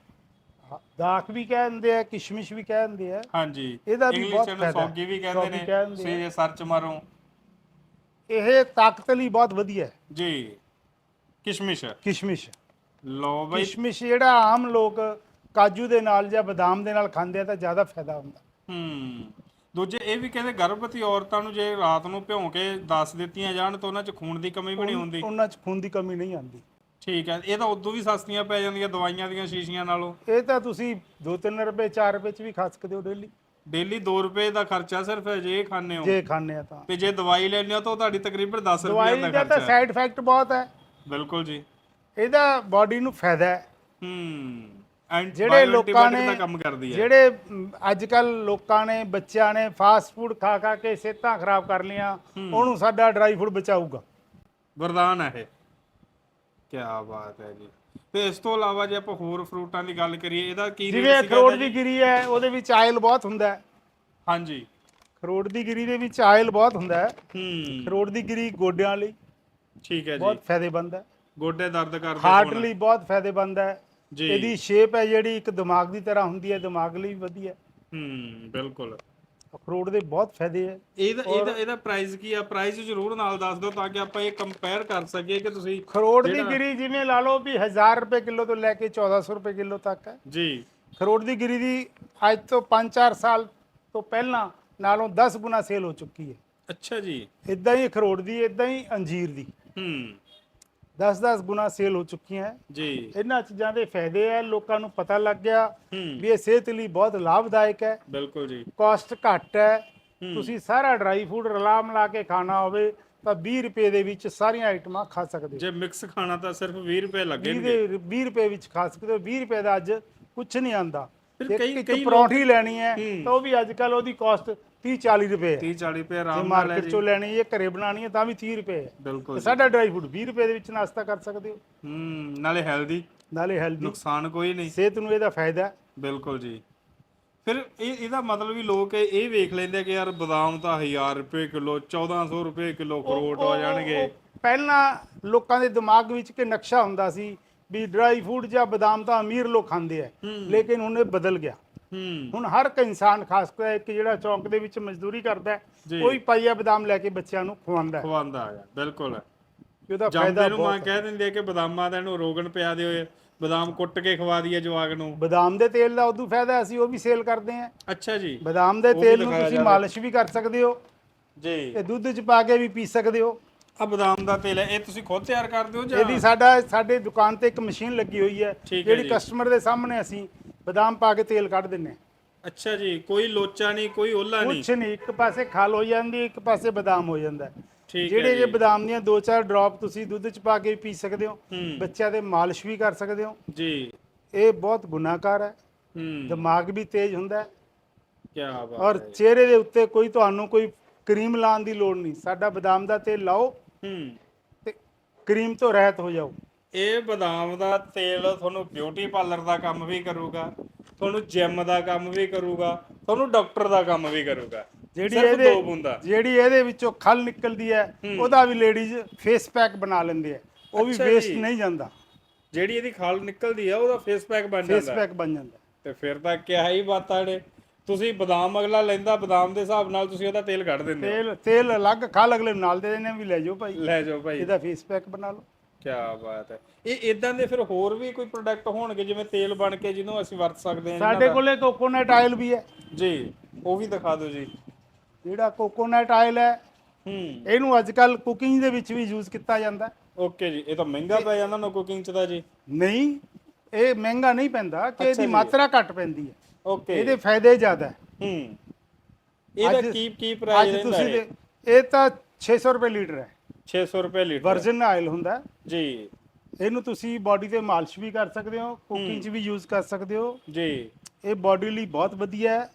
ਦਾਖ ਵੀ ਕਹਿੰਦੇ ਆ ਕਿਸ਼ਮਿਸ਼ ਵੀ ਕਹਿੰਦੇ ਆ। ਹਾਂਜੀ। ਇਹਦਾ ਵੀ ਬਹੁਤ ਫਾਇਦਾ। ਸੌਗੀ ਵੀ ਕਹਿੰਦੇ ਨੇ ਜੇ ਸਰਚ ਮਾਰੋ। ਇਹ ਤਾਕਤ ਲਈ ਬਹੁਤ ਵਧੀਆ ਹੈ। ਜੀ। ਕਿਸ਼ਮਿਸ਼। ਕਿਸ਼ਮਿਸ਼। ਲਓ ਬਈ। ਕਿਸ਼ਮਿਸ਼ ਜਿਹੜਾ ਆਮ ਲੋਕ ਕਾਜੂ ਦੇ ਨਾਲ ਜਾਂ ਬਦਾਮ ਦੇ ਨਾਲ ਖਾਂਦੇ ਆ ਤਾਂ ਜ਼ਿਆਦਾ ਫਾਇਦਾ ਹੁੰਦਾ। ਹੂੰ। ਦੂਜੇ ਇਹ ਵੀ ਕਹਿੰਦੇ ਗਰਭਵਤੀ ਔਰਤਾਂ ਨੂੰ ਜੇ ਰਾਤ ਨੂੰ ਭਿਉਂ ਕੇ ਦੱਸ ਦਿੱਤੀਆਂ ਜਾਣ ਤਾਂ ਉਹਨਾਂ 'ਚ ਖੂਨ ਦੀ ਕਮੀ ਵੀ ਨਹੀਂ ਹੁੰਦੀ। ਉਹਨਾਂ 'ਚ ਖੂਨ ਦੀ ਕਮੀ ਨਹੀਂ ਆਉਂਦੀ। ਠੀਕ ਹੈ ਇਹ ਤਾਂ ਉਦੋਂ ਵੀ ਸਸਤੀਆਂ ਪੈ ਜਾਂਦੀਆਂ ਦਵਾਈਆਂ ਦੀਆਂ ਸ਼ੀਸ਼ੀਆਂ ਨਾਲੋਂ। ਇਹ ਤਾਂ ਤੁਸੀਂ 2-3 ਰੁਪਏ 4 ਰੁਪਏ 'ਚ ਵੀ ਖਾ ਸਕਦੇ ਹੋ ਡੇਲੀ। ਡੇਲੀ 2 ਰੁਪਏ ਦਾ ਖਰਚਾ ਸਿਰਫ ਜੇ ਖਾਣੇ ਹੋ। ਜੇ ਖਾਂਦੇ ਆ ਤਾਂ। ਤੇ ਜੇ ਦਵਾਈ ਲੈਣੀ ਹੋ ਤਾਂ ਤੁਹਾਡੀ ਤਕਰੀਬਨ 10 ਰੁਪਏ ਦਵਾਈ ਦਾ ਦਾ ਤਾਂ ਖਰਚਾ ਹੈ। ਸਾਈਡ ਇਫੈਕਟ ਬਹੁਤ ਹੈ। ਬਿਲਕੁਲ ਜੀ। ਇਹਦਾ ਬਾਡੀ ਨੂੰ ਫਾਇਦਾ ਹੈ। ਹੂੰ। ਜਿਹੜੇ ਲੋਕਾਂ ਨੇ ਕੰਮ ਕਰਦੀ ਹੈ। ਜਿਹੜੇ ਅੱਜ ਕੱਲ ਲੋਕਾਂ ਨੇ ਬੱਚਿਆਂ ਨੇ ਫਾਸਟ ਫੂਡ ਖਾ ਖਾ ਕੇ ਸਿਹਤਾਂ ਖਰਾਬ ਕਰ ਲੀਆਂ ਉਹਨੂੰ ਸਾਡਾ ਡਰਾਈ ਫੂਡ ਬਚਾਊਗਾ। ਵਰਦਾਨ ਹੈ ਇਹ। ਕੀ ਬਾਤ ਹੈ ਜੀ। ਤੇ ਇਸ ਤੋਂ ਇਲਾਵਾ ਜੇ ਆਪਾਂ ਹੋਰ ਫਰੂਟਾਂ ਦੀ ਗੱਲ ਕਰੀਏ ਇਹਦਾ ਕੀ ਜਿਵੇਂ ਅਖਰੋਟ ਦੀ? ਗਿਰੀ ਹੈ ਉਹਦੇ ਵਿੱਚ ਆਇਲ ਬਹੁਤ ਹੁੰਦਾ ਹੈ। ਹਾਂਜੀ। ਅਖਰੋਟ ਦੀ ਗਿਰੀ ਦੇ ਵਿੱਚ ਆਇਲ ਬਹੁਤ ਹੁੰਦਾ ਹੈ। ਹੂੰ। ਅਖਰੋਟ ਦੀ ਗਿਰੀ ਗੋਡਿਆਂ ਲਈ ਠੀਕ ਹੈ ਜੀ। ਬਹੁਤ ਫਾਇਦੇਮੰਦ ਹੈ। ਗੋਡੇ ਦਰਦ ਕਰਦੇ ਹਾਰਟ। ਲਈ ਬਹੁਤ ਫਾਇਦੇਮੰਦ ਹੈ। ਜੀ। ਇਹਦੀ ਸ਼ੇਪ ਹੈ ਜਿਹੜੀ ਇੱਕ ਦਿਮਾਗ ਦੀ ਤਰ੍ਹਾਂ ਹੁੰਦੀ ਹੈ ਦਿਮਾਗ ਲਈ ਵਧੀਆ ਹੈ। ਬਿਲਕੁਲ। ਅਖਰੋਟ ਦੇ ਬਹੁਤ ਫਾਇਦੇ ਹੈ। ਇਹਦਾ ਇਹਦਾ ਇਹਦਾ ਪ੍ਰਾਈਸ ਕੀ ਆ? ਪ੍ਰਾਈਸ ਜ਼ਰੂਰ ਨਾਲ ਦੱਸ ਦਿਓ ਤਾਂ ਕਿ ਆਪਾਂ ਇਹ ਕੰਪੇਅਰ ਕਰ ਸਕੀਏ ਕਿ ਤੁਸੀਂ ਖਰੋਟ ਦੀ ਗਿਰੀ ਜਿਵੇਂ ਲਾ ਲਓ ਵੀ 1000 ਰੁਪਏ ਕਿਲੋ ਤੋਂ ਲੈ ਕੇ 1400 ਰੁਪਏ ਕਿਲੋ ਤੱਕ ਹੈ। ਜੀ। ਖਰੋਟ ਦੀ ਗਿਰੀ ਦੀ ਅੱਜ ਤੋਂ 5-4 ਸਾਲ ਤੋਂ ਪਹਿਲਾਂ ਨਾਲੋਂ 10 ਗੁਣਾ ਸੇਲ ਹੋ ਚੁੱਕੀ ਹੈ। ਅੱਛਾ ਜੀ। ਇਦਾਂ ਹੀ ਖਰੋਟ ਦੀ ਇਦਾਂ ਹੀ ਅੰਜੀਰ ਦੀ। ਹੂੰ। 10-10 ਗੁਣਾ ਸੇਲ ਹੋ ਚੁੱਕੀਆਂ ਹੈ। ਜੀ। ਇਹਨਾਂ ਚੀਜ਼ਾਂ ਦੇ ਫਾਇਦੇ ਹੈ ਲੋਕਾਂ ਨੂੰ ਪਤਾ ਲੱਗ ਗਿਆ ਵੀ ਇਹ ਸਿਹਤ ਲਈ ਬਹੁਤ ਲਾਭਦਾਇਕ ਹੈ। ਬਿਲਕੁਲ ਜੀ। ਕਾਸਟ ਘੱਟ ਹੈ। ਤੁਸੀਂ ਸਾਰਾ ਡਰਾਈ ਫੂਡ ਰਲਾ ਮਿਲਾ ਕੇ ਖਾਣਾ ਹੋਵੇ ਤਾਂ 20 ਰੁਪਏ ਦੇ ਵਿੱਚ ਸਾਰੀਆਂ ਆਈਟਮਾਂ ਖਾ ਸਕਦੇ ਹੋ। ਜੇ ਮਿਕਸ ਖਾਣਾ ਤਾਂ ਸਿਰਫ 20 ਰੁਪਏ 20 ਲੱਗਣਗੇ ਦੇ 20 ਰੁਪਏ ਵਿੱਚ ਖਾ ਸਕਦੇ ਹੋ। 20 ਰੁਪਏ ਦਾ ਅੱਜ ਕੁਝ ਨਹੀਂ ਆਂਦਾ। ਇੱਕ- ਪਰੌਂਠੀ ਲੈਣੀ ਹੈ ਹੂੰ। ਤਾਂ ਉਹ ਵੀ ਅੱਜ ਕੱਲ ਉਹਦੀ ਕਾਸਟ 30 40 ਰੁਪਏ। ਹੈ 30 40 ਰੁਪਏ ਆਰਾਮ ਨਾਲ ਹੈ ਮਾਰਕੀਟ ਜੀ। ਚੋਂ ਲੈਣੀ ਹੈ ਘਰੇ ਬਣਾਣੀ ਹੈ ਤਾਂ ਵੀ 30 ਰੁਪਏ। ਹੈ ਬਿਲਕੁਲ ਤੇ ਜੀ। ਸਾਡਾ ਡਰਾਈ ਫੂਡ 20 ਰੁਪਏ ਦੇ ਵਿੱਚ ਨਾਸ਼ਤਾ ਕਰ ਸਕਦੇ ਹੋ। ਹੂੰ ਨਾਲੇ ਹੈਲਦੀ ਨਾਲੇ ਹੈਲਦੀ ਨੁਕਸਾਨ ਕੋਈ ਨਹੀਂ। ਸਿਹਤ ਨੂੰ ਇਹਦਾ ਫਾਇਦਾ। ਹੈ ਬਿਲਕੁਲ ਜੀ। ਫਿਰ ਇਹ ਇਹਦਾ ਮਤਲਬ ਵੀ ਲੋਕ ਇਹ ਇਹ ਵੇਖ ਲੈਂਦੇ ਆ ਕਿ ਯਾਰ ਬਦਾਮ ਤਾਂ 1000 ਰੁਪਏ ਕਿਲੋ 1400 ਰੁਪਏ ਕਿਲੋ ਫਰੂਟ ਹੋ ਜਾਣਗੇ। ਪਹਿਲਾਂ ਲੋਕਾਂ ਦੇ ਦਿਮਾਗ ਵਿੱਚ ਕਿ ਨਕਸ਼ਾ ਹੁੰਦਾ ਸੀ ਵੀ ਡਰਾਈ ਫੂਡ ਜਾਂ ਬਦਾਮ ਤਾਂ ਅਮੀਰ ਲੋਕ ਖਾਂਦੇ ਆ। ਲੇਕਿਨ ਹੁਣ ਇਹ ਬਦਲ ਗਿਆ। ਹੁਣ ਹਰ ਇੱਕ ਇਨਸਾਨ ਖਾਸ ਕਰ ਇੱਕ ਜਿਹੜਾ ਚੌਂਕ ਦੇ ਵਿੱਚ ਮਜ਼ਦੂਰੀ ਕਰਦਾ। ਕੋਈ ਪਾਈਆ ਬਦਾਮ ਲੈ ਕੇ ਬੱਚਿਆਂ ਨੂੰ ਖਵਾਉਂਦਾ ਹੈ। ਖਵਾਉਂਦਾ ਆ ਬਿਲਕੁਲ। ਉਹਦਾ ਫਾਇਦਾ ਜਾਂਦੇ ਨੂੰ ਮਾਂ ਬਹੁਤ ਕਹਿ ਦਿੰਦੇ ਆ ਕਿ ਬਦਾਮਾਂ ਦਾ ਇਹਨੂੰ ਰੋਗਣ ਪਿਆ ਦਿਓ ਇਹ ਬਦਾਮ ਕੁੱਟ ਕੇ ਖਵਾ ਦਈਏ ਜਵਾਗ ਨੂੰ। ਬਦਾਮ ਦੇ ਤੇਲ ਦਾ ਉਦੋਂ ਫਾਇਦਾ ਅਸੀਂ ਉਹ ਵੀ ਸੇਲ ਕਰਦੇ ਹਾਂ। ਅੱਛਾ ਜੀ। ਬਦਾਮ ਦੇ ਤੇਲ ਨੂੰ ਤੁਸੀਂ। ਮਾਲਿਸ਼ ਵੀ ਕਰ ਸਕਦੇ ਹੋ। ਜੀ। ਇਹ ਦੁੱਧ 'ਚ ਪਾ ਕੇ ਵੀ ਪੀ ਸਕਦੇ ਹੋ। ਆ ਬਦਾਮ ਦਾ ਤੇਲ ਹੈ ਇਹ ਤੁਸੀਂ ਖੁਦ ਤਿਆਰ ਕਰਦੇ ਹੋ ਜਾਂ? ਇਹਦੀ ਸਾਡਾ ਸਾਡੇ ਦੁਕਾਨ ਤੇ ਇੱਕ ਮਸ਼ੀਨ ਲੱਗੀ ਹੋਈ ਹੈ ਜਿਹੜੀ। ਕਸਟਮਰ ਦੇ ਸਾਹਮਣੇ ਅਸੀਂ ਬਦਾਮ ਪਾ ਕੇ ਤੇਲ ਕੱਢ ਦਿੰਨੇ ਅੱਛਾ ਜੀ ਕੋਈ ਲੋਚਾ ਨਹੀਂ ਕੋਈ ਓਲਾ ਨਹੀਂ? ਕੁਛ ਨਹੀਂ ਇੱਕ ਪਾਸੇ ਖਲ ਹੋ ਜਾਂਦੀ ਇੱਕ ਪਾਸੇ ਬਦਾਮ ਹੋ ਜਾਂਦਾ। ਹੈ। ਠੀਕ ਹੈ ਜਿਹੜੇ ਜੇ ਜੀ। ਬਦਾਮ ਦੀਆਂ ਦੋ ਚਾਰ ਡ੍ਰੌਪ ਤੁਸੀਂ ਦੁੱਧ 'ਚ ਪਾ ਕੇ ਵੀ ਪੀ ਸਕਦੇ ਹੋ ਹੂੰ। ਬੱਚਿਆਂ ਦੇ ਮਾਲਿਸ਼ ਵੀ ਕਰ ਸਕਦੇ ਹੋ। ਜੀ। ਇਹ ਬਹੁਤ ਗੁਨਾਹਕਾਰ ਹੈ। ਹੂੰ। ਦਿਮਾਗ ਵੀ ਤੇਜ਼ ਹੁੰਦਾ ਹੈ। ਕੀ ਬਾਤ ਔਰ ਹੈ ਚਿਹਰੇ ਦੇ ਉੱਤੇ ਕੋਈ ਤੁਹਾਨੂੰ ਕੋਈ ਕਰੀਮ ਲਾਉਣ ਦੀ ਲੋੜ ਨਹੀਂ। ਸਾਡਾ ਬਦਾਮ ਦਾ ਤੇਲ ਲਾਓ ਹੂੰ। ਤੇ ਕਰੀਮ ਤੋਂ ਰਹਿਤ ਹੋ ਜਾਓ। ਇਹ ਬਦਾਮ ਦਾ ਤੇਲ ਤੁਹਾਨੂੰ ਬਿਊਟੀ ਪਾਰਲਰ ਦਾ ਕੰਮ ਵੀ ਕਰੂਗਾ ਤੁਹਾਨੂੰ ਜਿਮ ਦਾ ਕੰਮ ਵੀ ਕਰੂਗਾ ਤੁਹਾਨੂੰ ਡਾਕਟਰ ਦਾ ਕੰਮ ਵੀ ਕਰੂਗਾ। ਜਿਹੜੀ ਇਹਦੇ ਜਿਹੜੀ ਇਹਦੇ ਵਿੱਚੋਂ ਖਲ ਨਿਕਲਦੀ ਹੈ ਉਹਦਾ ਵੀ ਲੇਡੀਜ਼ ਫੇਸ ਪੈਕ ਬਣਾ ਲੈਂਦੇ ਆ। ਉਹ ਵੀ ਵੇਸਟ। ਨਹੀਂ ਜਾਂਦਾ। ਜਿਹੜੀ ਇਹਦੀ ਖਾਲ ਨਿਕਲਦੀ ਆ ਉਹਦਾ ਫੇਸ ਪੈਕ ਬਣ ਫੇਸ ਜਾਂਦਾ। ਪੈਕ ਬਣ ਜਾਂਦਾ। ਤੇ ਫਿਰ ਤਾਂ ਕਿਆ ਹੀ ਬਾਤਾਂ ਨੇ। ਤੁਸੀਂ ਬਦਾਮ ਅਗਲਾ ਲੈਂਦਾ ਬਦਾਮ ਦੇ ਹਿਸਾਬ ਨਾਲ ਤੁਸੀਂ ਉਹਦਾ ਤੇਲ ਕੱਢ ਦਿੰਦੇ ਤੇਲ ਤੇਲ ਅਲੱਗ ਖਾਲ ਅਗਲੇ ਨਾਲ ਦੇ ਦੇਣੇ ਵੀ ਲੈ ਜਾਓ ਭਾਈ। ਲੈ ਜਾਓ ਭਾਈ। ਇਹਦਾ ਫੇਸ ਪੈਕ ਬਣਾ ਲਓ। ਕੀ ਬਾਤ ਹੈ। ਇਹ ਇਦਾਂ ਦੇ ਫਿਰ ਹੋਰ ਵੀ ਕੋਈ ਪ੍ਰੋਡਕਟ ਹੋਣਗੇ ਜਿਵੇਂ ਤੇਲ ਬਣ ਕੇ ਜਿਹਨੂੰ ਅਸੀਂ ਵਰਤ ਸਕਦੇ ਹਾਂ ਸਾਡੇ ਕੋਲੇ ਕੋਕੋਨਟ ਆਇਲ ਵੀ ਹੈ। ਜੀ ਉਹ ਵੀ ਦਿਖਾ ਦਿਓ ਜੀ। ਜਿਹੜਾ ਕੋਕੋਨਟ ਆਇਲ ਹੈ ਹੂੰ। ਇਹਨੂੰ ਅੱਜ ਕੱਲ ਕੁਕਿੰਗ ਦੇ ਵਿੱਚ ਵੀ ਯੂਜ਼ ਕੀਤਾ ਜਾਂਦਾ। ਓਕੇ ਜੀ ਇਹ ਤਾਂ ਮਹਿੰਗਾ ਪੈ ਜਾਂਦਾ ਨਾ ਕੁਕਿੰਗ ਚ ਤਾਂ ਜੀ। ਨਹੀਂ ਇਹ ਮਹਿੰਗਾ ਨਹੀਂ ਪੈਂਦਾ ਕਿ ਇਹਦੀ ਮਾਤਰਾ ਘੱਟ ਪੈਂਦੀ ਹੈ। ਓਕੇ। ਇਹਦੇ ਫਾਇਦੇ ਜ਼ਿਆਦਾ ਹੈ। ਹੂੰ। ਇਹਦਾ ਅੱਜ- ਕੀ ਕੀ ਪ੍ਰਾਈਸ ਅੱਜ ਰਹਿੰਦਾ ਤੁਸੀਂ ਹੈ ਦੇ- ਇਹ ਤਾਂ 600 ਰੁਪਏ ਲੀਟਰ ਹੈ। 600 ਰੁਪਏ ਲੀਟਰ। ਵਰਜਨ ਆਇਲ ਹੁੰਦਾ ਹੈ। ਜੀ। ਇਹਨੂੰ ਤੁਸੀਂ ਬਾਡੀ ਤੇ ਮਾਲਿਸ਼ ਵੀ ਕਰ ਸਕਦੇ ਹੋ ਕੁਕਿੰਗ 'ਚ ਵੀ ਯੂਜ਼ ਕਰ ਸਕਦੇ ਹੋ। ਜੀ। ਇਹ ਬਾਡੀ ਲਈ ਬਹੁਤ ਵਧੀਆ ਹੈ।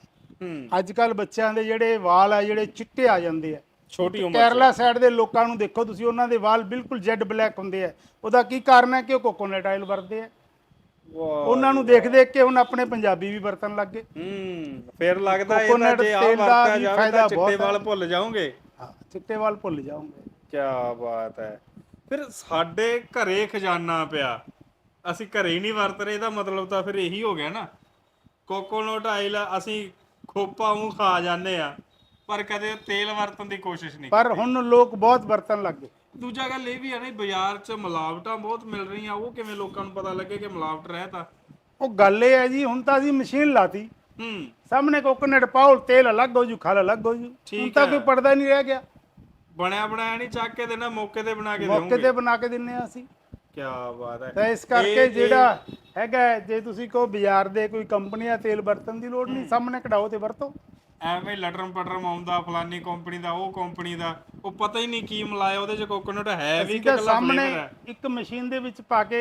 ਹੂੰ। ਅੱਜ ਕੱਲ ਬੱਚਿਆਂ ਦੇ ਜਿਹੜੇ ਵਾਲ ਆ ਜਿਹੜੇ ਚਿੱਟੇ ਆ ਜਾਂਦੇ ਆ। ਛੋਟੀ ਉਮਰ ਕੇਰਲਾ ਸਾਈਡ ਦੇ ਲੋਕਾਂ ਨੂੰ ਦੇਖੋ ਤੁਸੀਂ ਉਹਨਾਂ ਦੇ ਵਾਲ ਬਿਲਕੁਲ ਜੈਡ ਬਲੈਕ ਹੁੰਦੇ ਆ। ਉਹਦਾ ਕੀ ਕਾਰਨ ਹੈ ਕਿ ਉਹ ਕੋਕੋਨਟ ਆਇਲ ਵਰਤਦੇ ਆ। ਵਾਹ। ਉਹਨਾਂ ਨੂੰ ਦੇਖ ਦੇਖ ਕੇ ਹੁਣ ਆਪਣੇ ਪੰਜਾਬੀ ਵੀ ਵਰਤਣ ਲੱਗ ਗਏ। ਹੂੰ ਫਿਰ ਲੱਗਦਾ ਇਹ ਤਾਂ ਕੋਕੋਨਟ ਜੇ ਆ ਤੇਲ ਦਾ ਵਰਤਿਆ ਵੀ ਜਾਵੇ ਫਾਇਦਾ ਤਾਂ ਚਿੱਟੇ ਬਹੁਤ। ਵਾਲ ਭੁੱਲ ਜਾਓਗੇ। ਹਾਂ ਚਿੱਟੇ ਵਾਲ ਭੁੱਲ ਜਾਓਗੇ। ਕੀ ਬਾਤ ਹੈ। ਫਿਰ ਸਾਡੇ ਘਰੇ ਖਜ਼ਾਨਾ ਪਿਆ। ਅਸੀਂ ਘਰੇ ਹੀ ਨਹੀਂ ਵਰਤ ਰਹੇ ਇਹਦਾ ਮਤਲਬ ਤਾਂ ਫਿਰ ਇਹੀ ਹੋ ਗਿਆ ਨਾ। ਕੋਕੋਨਟ ਆਇਲ ਅਸੀਂ ਖੋਪਾ ਮੂੰਹ ਖਾ ਜਾਂਦੇ ਆ ਪਰ ਕਦੇ ਤੇਲ ਵਰਤਣ ਦੀ ਕੋਸ਼ਿਸ਼ ਨਹੀਂ ਪਰ ਹੁਣ ਲੋਕ ਬਹੁਤ ਵਰਤਣ ਲੱਗ ਗਏ। ਦੂਜਾ ਗੱਲ ਇਹ ਵੀ ਹੈ ਨਾ ਬਾਜ਼ਾਰ 'ਚ ਮਿਲਾਵਟਾਂ ਬਹੁਤ ਮਿਲ ਰਹੀਆਂ ਉਹ ਕਿਵੇਂ ਲੋਕਾਂ ਨੂੰ ਪਤਾ ਲੱਗੇ ਕਿ ਮਿਲਾਵਟ ਰਹਿਤਾ ਉਹ ਗੱਲ ਇਹ ਹੈ ਜੀ ਹੁਣ ਤਾਂ ਅਸੀਂ ਮਸ਼ੀਨ ਲਾਤੀ। ਹੂੰ। ਸਾਹਮਣੇ ਕੋਕੋਨਟ ਪਾਓ ਤੇਲ ਅਲੱਗ ਹੋ ਜੂ ਖਲ ਅਲੱਗ ਹੋ ਜੂ। ਹੁਣ ਠੀਕ ਤਾਂ ਹੈ। ਕੋਈ ਪਰਦਾ ਨਹੀਂ ਰਹਿ ਗਿਆ। ਬਣਿਆ ਬਣਾਇਆ ਨਹੀਂ ਚੱਕ ਕੇ ਦੇਣਾ ਮੌਕੇ ਤੇ ਬਣਾ ਕੇ ਮੌਕੇ ਦੇਵਾਂਗੇ ਤੇ ਬਣਾ ਕੇ ਦਿੰਨੇ ਆ ਅਸੀਂ। ਕੀ ਬਾਤ ਹੈ। ਤਾਂ ਇਸ ਕਰਕੇ ਜਿਹੜਾ ਹੈਗਾ ਜੇ ਤੁਸੀਂ ਕਹੋ ਬਾਜ਼ਾਰ ਦੇ ਕੋਈ ਕੰਪਨੀਆਂ ਤੇਲ ਵਰਤਣ ਦੀ ਲੋੜ ਨਹੀਂ ਸਾਹਮਣੇ ਕਢਾਓ ਤੇ ਵਰਤੋ। ਐਵੇਂ ਲਟਰਮ ਪਟਰਮ ਆਉਂਦਾ ਫਲਾਨੀ ਕੰਪਨੀ ਦਾ ਉਹ ਕੰਪਨੀ ਦਾ ਉਹ ਪਤਾ ਹੀ ਨਹੀਂ ਕੀ ਮਿਲਾਇਆ ਉਹਦੇ ਚ ਕੋਕੋਨਟ ਹੈ ਵੀ ਕਿ ਸਾਹਮਣੇ ਇੱਕ ਮਸ਼ੀਨ ਦੇ ਵਿੱਚ ਪਾ ਕੇ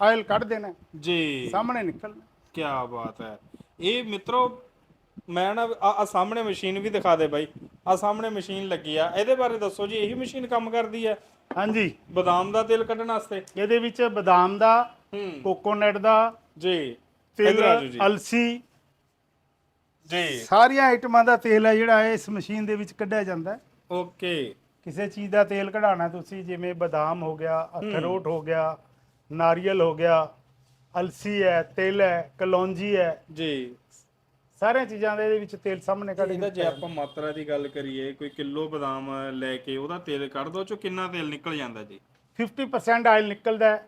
ਆਇਲ ਕੱਢ ਦੇਣਾ ਜੀ। ਸਾਹਮਣੇ ਨਿਕਲਣਾ ਕੀ ਬਾਤ ਹੈ। ਇਹ ਮਿੱਤਰੋ ਮੈਂ ਨਾ ਆ ਆ ਸਾਹਮਣੇ ਮਸ਼ੀਨ ਵੀ ਦਿਖਾ ਦੇ ਬਾਈ। ਆ ਸਾਹਮਣੇ ਮਸ਼ੀਨ ਲੱਗੀ ਆ। ਇਹਦੇ ਬਾਰੇ ਦੱਸੋ ਜੀ ਇਹੀ ਮਸ਼ੀਨ ਕੰਮ ਕਰਦੀ ਹੈ ਹਾਂਜੀ। ਬਦਾਮ ਦਾ ਤੇਲ ਕੱਢਣ ਵਾਸਤੇ? ਇਹਦੇ ਵਿੱਚ ਬਦਾਮ ਦਾ ਹੂੰ। ਕੋਕੋਨਟ ਦਾ ਜੀ। ਤੇਲ ਇੱਧਰ ਆ ਜਾਓ ਜੀ। ਅਲਸੀ। ਜੀ। ਸਾਰੀਆਂ ਆਈਟਮਾਂ ਦਾ ਤੇਲ ਹੈ ਜਿਹੜਾ ਇਸ ਮਸ਼ੀਨ ਦੇ ਵਿੱਚ ਕੱਢਿਆ ਜਾਂਦਾ ਹੈ। ਓਕੇ। ਕਿਸੇ ਚੀਜ਼ ਦਾ ਤੇਲ ਕਢਾਉਣਾ ਤੁਸੀਂ ਜਿਵੇਂ ਬਦਾਮ ਹੋ ਗਿਆ ਅਖਰੋਟ ਹੋ ਗਿਆ ਨਾਰੀਅਲ ਹੋ ਗਿਆ ਅਲਸੀ ਹੈ ਤਿਲ ਹੈ ਕਲੌਂਜੀ ਹੈ। ਜੀ। ਸਾਰੀਆਂ ਚੀਜ਼ਾਂ ਦੇ ਇਹਦੇ ਵਿੱਚ ਤੇਲ ਸਾਹਮਣੇ ਕੱਢ ਇਹਦਾ ਜੇ ਆਪਾਂ ਮਾਤਰਾ ਦੀ ਗੱਲ ਕਰੀਏ ਕੋਈ ਕਿਲੋ ਬਦਾਮ ਲੈ ਕੇ ਉਹਦਾ ਤੇਲ ਕੱਢ ਦੋ ਚੋ ਕਿੰਨਾ ਤੇਲ ਨਿਕਲ ਜਾਂਦਾ ਜੀ? 50% ਆਇਲ ਨਿਕਲਦਾ ਹੈ।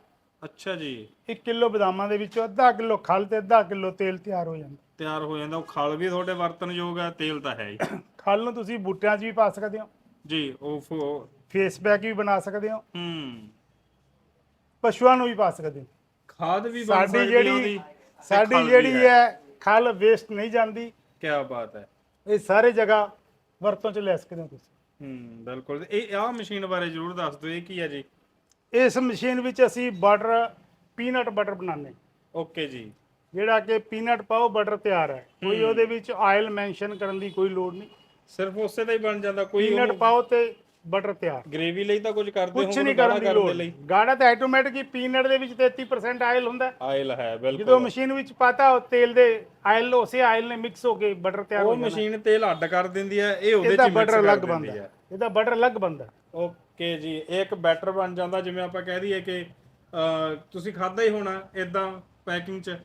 ਅੱਛਾ ਜੀ। 1 ਕਿਲੋ ਬਦਾਮਾਂ ਦੇ ਵਿੱਚੋਂ ਅੱਧਾ ਕਿਲੋ ਖਲ ਤੇ ਅੱਧਾ ਕਿਲੋ ਤੇਲ ਤਿਆਰ ਹੋ ਜਾਂਦਾ। ਤਿਆਰ ਹੋ ਜਾਂਦਾ ਉਹ ਖਲ ਵੀ ਤੁਹਾਡੇ ਵਰਤਨਯੋਗ ਹੈ ਤੇਲ ਤਾਂ ਹੈ ਹੀ। ਖਲ ਨੂੰ ਤੁਸੀਂ ਬੂਟਿਆਂ 'ਚ ਵੀ ਪਾ ਸਕਦੇ ਹੋ। ਜੀ ਉਹ ਫੇਸ ਪੈਕ ਵੀ ਬਣਾ ਸਕਦੇ ਹੋ। ਹੂੰ। ਪਸ਼ੂਆਂ ਨੂੰ ਵੀ ਪਾ ਸਕਦੇ ਹੋ। ਖਾਦ ਵੀ ਬਣ ਸਾਡੀ ਸਕਦੀ ਹੈ ਜਿਹੜੀ ਉਹਦੀ ਸਾਡੀ ਜਿਹੜੀ ਹੈ ਖਲ ਵੇਸਟ ਨਹੀਂ ਜਾਂਦੀ। ਕੀ ਬਾਤ ਹੈ। ਇਹ ਸਾਰੇ ਜਗ੍ਹਾ ਵਰਤੋਂ 'ਚ ਲੈ ਸਕਦੇ ਹੋ ਤੁਸੀਂ। ਹੂੰ ਬਿਲਕੁਲ। ਇਹ ਆਹ ਮਸ਼ੀਨ ਬਾਰੇ ਜਰੂਰ ਦੱਸ ਦਿਓ ਇਹ ਕੀ ਹੈ ਜੀ? ਇਸ ਮਸ਼ੀਨ ਵਿੱਚ ਅਸੀਂ ਬਟਰ ਪੀਨਟ ਬਟਰ ਬਣਾਉਂਦੇ। ਓਕੇ ਜੀ। ਜਿਹੜਾ ਕਿ ਪੀਨਟ ਪਾਓ ਬਟਰ ਤਿਆਰ ਹੈ। ਕੋਈ ਉਹਦੇ ਵਿੱਚ ਆਇਲ ਮੈਂਸ਼ਨ ਕਰਨ ਦੀ ਕੋਈ ਲੋੜ ਨਹੀਂ। ਸਿਰਫ ਉਸੇ ਦਾ ਹੀ ਬਣ ਜਾਂਦਾ ਕੋਈ ਪੀਨਟ ਪਾਓ ਤੇ ਬਟਰ ਤਿਆਰ। ਗ੍ਰੇਵੀ ਲਈ ਤਾਂ ਕੁਝ ਕਰਦੇ ਕੁਝ ਨਹੀਂ ਕਰਨ ਦੀ ਲੋੜ ਗਾੜਾ ਤਾਂ ਆਟੋਮੈਟਿਕ ਹੀ ਪੀਨਟ ਦੇ ਵਿੱਚ 33% ਆਇਲ ਹੁੰਦਾ। ਆਇਲ ਹੈ ਬਿਲਕੁਲ ਜਦੋਂ ਮਸ਼ੀਨ ਵਿੱਚ ਪਾਤਾ ਉਹ ਤੇਲ ਦੇ ਆਇਲ ਉਸੇ ਆਇਲ ਨੇ ਮਿਕਸ ਹੋ ਕੇ ਬਟਰ ਤਿਆਰ ਹੋ ਉਹ ਮਸ਼ੀਨ ਤੇਲ ਅੱਡ ਕਰ ਦਿੰਦੀ ਹੈ ਇਹ ਉਹਦੇ ਚ ਬਟਰ ਅਲੱਗ ਬਣਦਾ। ਇਹਦਾ ਬਟਰ ਅਲੱਗ ਬਣਦਾ। ਓਕੇ ਜੀ ਇਹ ਇੱਕ ਬੈਟਰ ਬਣ ਜਾਂਦਾ ਜਿਵੇਂ ਆਪਾਂ ਕਹਿ ਦਈਏ ਕਿ ਤੁਸੀਂ ਖਾਦਾ ਹੀ ਹੋਣਾ ਇਦਾਂ ਪੈਕਿੰਗ 'ਚ।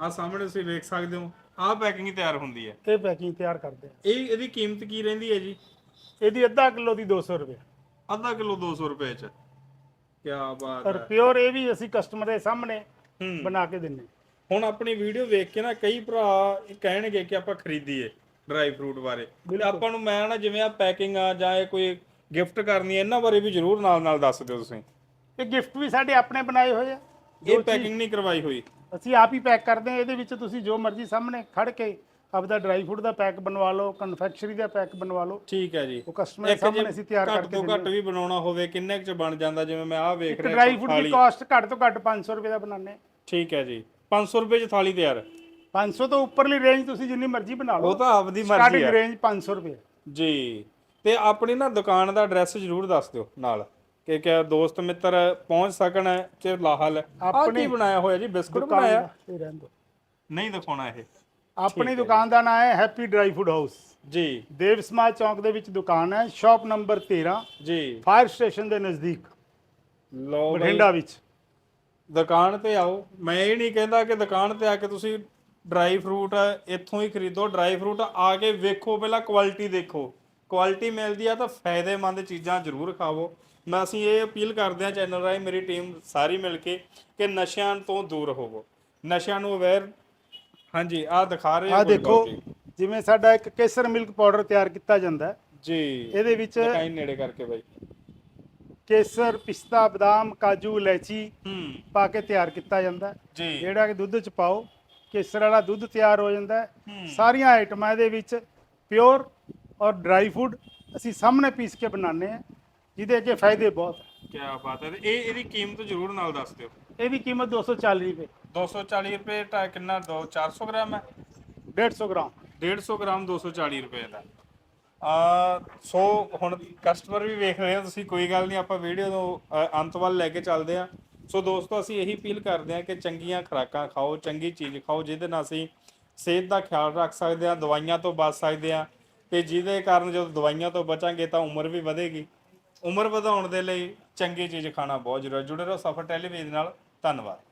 ਆ ਸਾਹਮਣੇ ਤੁਸੀਂ ਵੇਖ ਸਕਦੇ ਹੋ ਆਹ ਪੈਕਿੰਗ ਤਿਆਰ ਹੁੰਦੀ ਹੈ। ਇਹ ਪੈਕਿੰਗ ਤਿਆਰ ਕਰਦੇ ਆ। ਇਹ ਇਹਦੀ ਕੀਮਤ ਕੀ ਰਹਿੰਦੀ ਹੈ ਜੀ? ਇਹਦੀ ਅੱਧਾ ਕਿਲੋ ਦੀ 200 ਰੁਪਏ ਅੱਧਾ ਕਿਲੋ 200 ਰੁਪਏ 'ਚ। ਕੀ ਬਾਤ ਪਰ ਹੈ। ਪਿਓਰ ਇਹ ਵੀ ਅਸੀਂ ਕਸਟਮਰ ਦੇ ਸਾਹਮਣੇ ਹੂੰ। ਬਣਾ ਕੇ ਦਿੰਨੇ ਹੁਣ ਆਪਣੀ ਵੀਡੀਓ ਵੇਖ ਕੇ ਨਾ ਕਈ ਭਰਾ ਇਹ ਕਹਿਣਗੇ ਕਿ ਆਪਾਂ ਖਰੀਦੀਏ ਡਰਾਈ ਫਰੂਟ ਬਾਰੇ। ਤੇ ਆਪਾਂ ਨੂੰ ਮੈਂ ਨਾ ਜਿਵੇਂ ਆ ਪੈਕਿੰਗ ਆ ਜਾਂ ਇਹ ਕੋਈ ਗਿਫਟ ਕਰਨੀ ਹੈ ਇਹਨਾਂ ਬਾਰੇ ਵੀ ਜਰੂਰ ਨਾਲ ਨਾਲ ਦੱਸ ਦਿਓ ਤੁਸੀਂ। ਇਹ ਗਿਫਟ ਵੀ ਸਾਡੇ ਆਪਣੇ ਬਣਾਏ ਹੋਏ ਆ। ਇਹ ਪੈਕਿੰਗ ਨਹੀਂ ਕਰਵਾਈ ਹੋਈ। ਅਸੀਂ ਆਪ ਹੀ ਪੈਕ ਕਰਦੇ ਹਾਂ ਇਹਦੇ ਵਿੱਚ ਤੁਸੀਂ ਜੋ ਮਰਜ਼ੀ ਸਾਹਮਣੇ ਖੜ ਕੇ ਆਪਦਾ ਡਰਾਈ ਫਰੂਟ ਦਾ ਪੈਕ ਬਣਵਾ ਲਓ ਕਨਫੈਕਸ਼ਨਰੀ ਦਾ ਪੈਕ ਬਣਵਾ ਲਓ। ਠੀਕ ਹੈ ਜੀ। ਉਹ ਕਸਟਮਰ ਸਾਹਮਣੇ ਅਸੀਂ ਤਿਆਰ ਘੱਟ ਕਰਕੇ ਤੋਂ ਘੱਟ ਵੀ ਬਣਾਉਣਾ ਹੋਵੇ ਕਿੰਨੇ ਕੁ ਚ ਬਣ ਜਾਂਦਾ? ਜਿਵੇਂ ਮੈਂ ਆਹ ਵੇਖ ਇੱਕ ਰਿਹਾ ਡਰਾਈ ਫਰੂਟ ਦੀ ਕਾਸਟ ਘੱਟ ਤੋਂ ਘੱਟ 500 ਰੁਪਏ ਦਾ ਬਣਾਉਂਦੇ ਠੀਕ ਹੈ ਜੀ। 500 ਰੁਪਏ ਚ ਥਾਲੀ ਤਿਆਰ। 500 ਤੋਂ ਉੱਪਰਲੀ ਰੇਂਜ ਤੁਸੀਂ ਜਿੰਨੀ ਮਰਜ਼ੀ ਬਣਾ ਲਓ। ਉਹ ਤਾਂ ਆਪਦੀ ਮਰਜ਼ੀ ਸਟਾਰਟਿੰਗ ਹੈ। ਰੇਂਜ 500 ਰੁਪਏ। ਜੀ। ਤੇ ਆਪਣੀ ਨਾ ਦੁਕਾਨ ਦਾ ਐਡਰੈਸ ਜਰੂਰ ਦੱਸ ਦਿਓ ਨਾਲ। ਕਿ ਕਿ ਦੋਸਤ ਮਿੱਤਰ ਪਹੁੰਚ ਸਕਣ ਤੇ ਲਾਹਲ। ਆਹ ਕੀ ਬਣਾਇਆ ਹੋਇਆ ਜੀ? ਬਿਸਕੁਟ ਬਣਾਇਆ? ਇਹ ਰਹਿਣ ਦਿਓ। ਨਹੀਂ ਦਿਖਾਉਣਾ ਇਹ। ਆਪਣੀ ਦੁਕਾਨ ਦਾ ਨਾਮ ਹੈ ਹੈਪੀ ਡਰਾਈ ਫੂਡ ਹਾਊਸ ਜੀ। ਦੇਵ ਸਮਾਜ ਚੌਂਕ ਦੇ ਵਿੱਚ ਦੁਕਾਨ ਹੈ ਸ਼ਾਪ ਨੰਬਰ 13 ਜੀ। ਫਾਇਰ ਸਟੇਸ਼ਨ ਦੇ ਨਜ਼ਦੀਕ ਲੋ ਬਠਿੰਡਾ ਵਿੱਚ। ਦੁਕਾਨ ਤੇ ਆਓ। ਮੈਂ ਇਹ ਨਹੀਂ ਕਹਿੰਦਾ ਕਿ ਦੁਕਾਨ ਤੇ ਆ ਕੇ ਤੁਸੀਂ ਡਰਾਈ ਫਰੂਟ ਇੱਥੋਂ ਹੀ ਖਰੀਦੋ। ਡਰਾਈ ਫਰੂਟ ਆ ਕੇ ਵੇਖੋ ਪਹਿਲਾਂ ਕੁਆਲਿਟੀ ਦੇਖੋ। ਕੁਆਲਿਟੀ ਮਿਲਦੀ ਆ ਤਾਂ ਫਾਇਦੇਮੰਦ ਚੀਜ਼ਾਂ ਜ਼ਰੂਰ ਖਾਵੋ। ਮੈਂ ਅਸੀਂ ਇਹ ਅਪੀਲ ਕਰਦੇ ਹਾਂ ਚੈਨਲ ਰਾਹੀਂ ਮੇਰੀ ਟੀਮ ਸਾਰੀ ਮਿਲ ਕੇ ਕਿ ਨਸ਼ਿਆਂ ਤੋਂ ਦੂਰ ਹੋਵੋ। ਨਸ਼ਿਆਂ ਨੂੰ ਅਵੇਅਰ ਹਾਂਜੀ ਆ ਦਿਖਾ ਰਹੇ ਆ ਦੇਖੋ। ਜਿਵੇਂ ਸਾਡਾ ਇੱਕ ਕੇਸਰ ਮਿਲਕ ਪਾਊਡਰ ਤਿਆਰ ਕੀਤਾ ਜਾਂਦਾ ਹੈ। ਜੀ ਇਹਦੇ ਵਿੱਚ ਦਿਖਾਈ ਨੇੜੇ ਕਰਕੇ ਬਾਈ। ਕੇਸਰ ਪਿਸਤਾ ਬਦਾਮ ਕਾਜੂ ਇਲਾਇਚੀ ਹੂੰ। ਪਾ ਕੇ ਤਿਆਰ ਕੀਤਾ ਜਾਂਦਾ ਜੀ। ਜਿਹੜਾ ਕਿ ਦੁੱਧ ਚ ਪਾਓ ਕੇਸਰ ਵਾਲਾ ਦੁੱਧ ਤਿਆਰ ਹੋ ਜਾਂਦਾ। ਸਾਰੀਆਂ ਆਈਟਮਾਂ ਇਹਦੇ ਵਿੱਚ ਪਿਓਰ ਔਰ ਡਰਾਈ ਫੂਡ ਅਸੀਂ ਸਾਹਮਣੇ ਪੀਸ ਕੇ ਬਣਾਉਂਦੇ ਆ ਜਿਹਦੇ ਕੇ ਫਾਇਦੇ ਬਹੁਤ ਕੀ ਬਾਤ ਹੈ ਇਹ ਇਹਦੀ ਕੀਮਤ ਜ਼ਰੂਰ ਨਾਲ ਦੱਸ ਦਿਓ। ਇਹਦੀ ਕੀਮਤ 240 ਰੁਪਏ। 240 ਰੁਪਏ ਟਾ ਕਿੰਨਾ? ਦੋ 400 ਗ੍ਰਾਮ ਹੈ? 150 ਗ੍ਰਾਮ। 150 ਗ੍ਰਾਮ 240 ਰੁਪਏ ਦਾ। ਆ ਸੋ ਹੁਣ ਕਸਟਮਰ ਵੀ ਵੇਖ ਰਹੇ ਆ ਤੁਸੀਂ ਕੋਈ ਗੱਲ ਨਹੀਂ ਆਪਾਂ ਵੀਡੀਓ ਨੂੰ ਅ, ਅੰਤ ਵੱਲ ਲੈ ਕੇ ਚੱਲਦੇ ਆ ਸੋ ਦੋਸਤੋ ਅਸੀਂ ਇਹੀ ਅਪੀਲ ਕਰਦੇ ਆ ਕਿ ਚੰਗੀਆਂ ਖੁਰਾਕਾਂ ਖਾਓ ਚੰਗੀ ਚੀਜ਼ ਖਾਓ ਜਿਹਦੇ ਨਾਲ ਅਸੀਂ ਸਿਹਤ ਦਾ ਖਿਆਲ ਰੱਖ ਸਕਦੇ ਆ ਦਵਾਈਆਂ ਤੋਂ ਬਚ ਸਕਦੇ ਆ ਤੇ ਜਿਹਦੇ ਕਾਰਨ ਜਦੋਂ ਦਵਾਈਆਂ ਤੋਂ ਬਚਾਂਗੇ ਤਾਂ ਉਮਰ ਵੀ ਵਧੇਗੀ। ਉਮਰ ਵਧਾਉਣ ਦੇ ਲਈ ਚੰਗੀ ਚੀਜ਼ ਖਾਣਾ ਬਹੁਤ ਜ਼ਰੂਰੀ ਹੈ। ਜੁੜੇ ਰਹੋ ਸਫਰ ਟੈਲੀਵਿਜ਼ਨ ਨਾਲ। ਧੰਨਵਾਦ।